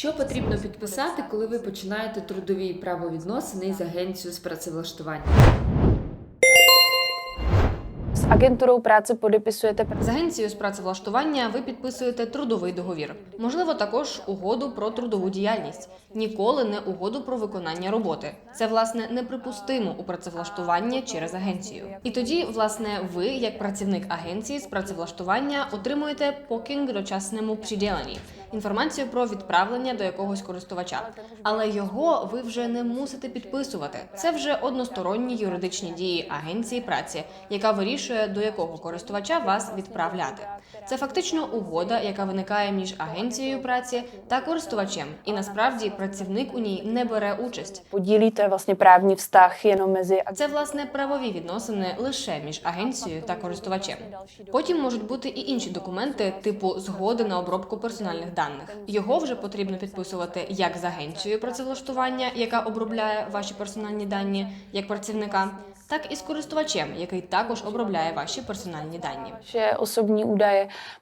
Що потрібно підписати, коли ви починаєте трудові правовідносини з агенцією з працевлаштування? S agenturou práce podepisujete З агенцією з працевлаштування ви підписуєте трудовий договір. Можливо, також угоду про трудову діяльність. Ніколи не угоду про виконання роботи. Це власне неприпустимо у працевлаштуванні через агенцію. І тоді, власне, ви, як працівник агенції з працевлаштування, отримуєте покінг дочасному приділенні інформацію про відправлення до якогось користувача. Але його ви вже не мусите підписувати. Це вже односторонні юридичні дії агенції праці, яка вирішує до якого користувача вас відправляти. Це фактично угода, яка виникає між агенцією праці та користувачем, і насправді працівник у ній не бере участь. vlastně právní vztah jenom mezi Це власне правові відносини лише між агенцією та користувачем. Потім можуть бути і інші документи, типу згоди на обробку персональних даних. Його вже потрібно підписувати як з агенцією працевлаштування, яка обробляє ваші персональні дані як працівника, так і з користувачем, який також обробляє ваші персональні дані. Ще особні.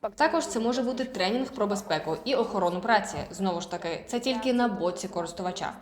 Pak Також це може бути тренінг про безпеку і охорону праці. Знову ж таки, це тільки на боці користувача.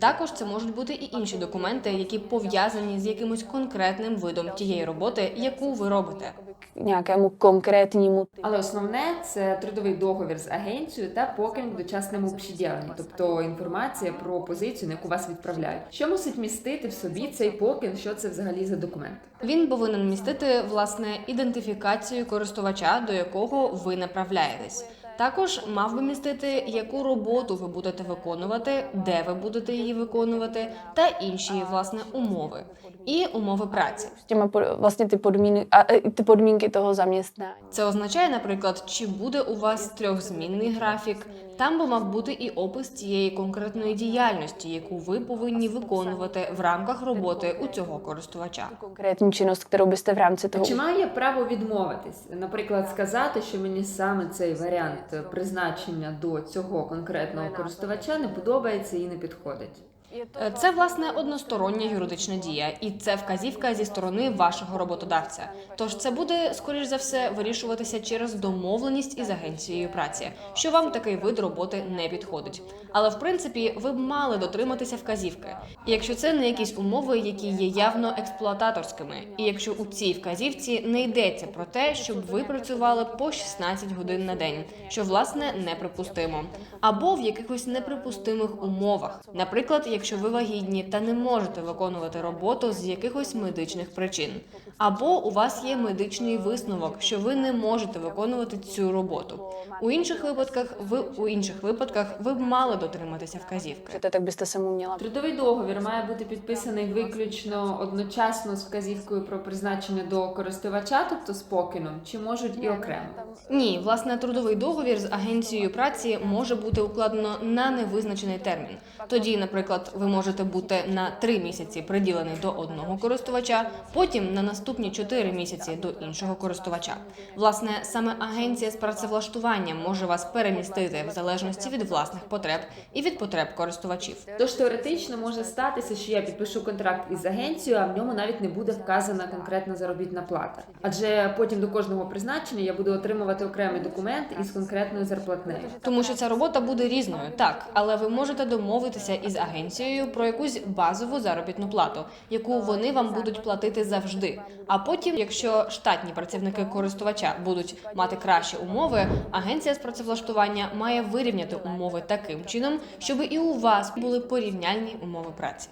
Також це можуть бути і інші документи, які пов'язані з якимось конкретним видом тієї роботи, яку ви робите. nějakému konkrétnímu Але основне це трудовий договір з агенцією та покинг в дочасному приділенні, тобто інформація про позицію, на яку вас відправляють. Що мусить містити в собі цей покін? Що це взагалі за документ? Він повинен містити власне ідентифікацію користувача, до якого ви направляєтесь. Також мав би містити, яку роботу ви будете виконувати, де ви будете її виконувати, та інші власне умови і умови праці. těma po- vlastně ty podmínky, a, e, ty podmínky toho zaměstnání. Це означає, наприклад, чи буде у вас трьохзмінний графік. Там би мав бути і опис цієї конкретної діяльності, яку ви повинні виконувати в рамках роботи у цього користувача. Konkrétní činnost, kterou byste v rámci toho Чи маю я право відмовитись? Наприклад, сказати, що мені саме цей варіант призначення до цього конкретного користувача не подобається і не підходить. Е, Це власне одностороння юридична дія, і це вказівка зі сторони вашого роботодавця. Тож це буде, скоріш за все, вирішуватися через домовленість із агенцією праці, що вам такий вид роботи не підходить. Але в принципі ви б мали дотриматися вказівки, якщо це не якісь умови, які є явно експлуататорськими, і якщо у цій вказівці не йдеться про те, щоб ви працювали по 16 годин на день, що власне неприпустимо, або в якихось неприпустимих умовах, наприклад, якщо ви вагітні та не можете виконувати роботу з якихось медичних причин, або у вас є медичний висновок, що ви не можете виконувати цю роботу. У інших випадках ви у інших випадках ви б мали дотриматися вказівки. chcete, tak byste se Трудовий договір має бути підписаний виключно одночасно з вказівкою про призначення до користувача, тобто з покином, чи можуть і окремо. Ні, власне, трудовий договір з агенцією праці може бути укладено на невизначений термін. Тоді, наприклад, ви можете бути на три місяці приділений до одного користувача, потім на наступні чотири місяці до іншого користувача. Власне, саме агенція з працевлаштування може вас перемістити в залежності від власних потреб і від потреб користувачів. Тож теоретично може статися, що я підпишу контракт із агенцією, а в ньому навіть не буде вказана конкретна заробітна плата. Адже потім до кожного призначення я буду отримувати окремий документ із конкретною зарплатнею. Тому що ця робота буде різною, так, але ви можете домовитися із агенцією про якусь базову заробітну плату, яку вони вам будуть платити завжди. А потім, якщо штатні працівники користувача будуть мати кращі умови, агенція з працевлаштування має вирівняти умови таким чином, щоб і у вас були порівняльні умови праці.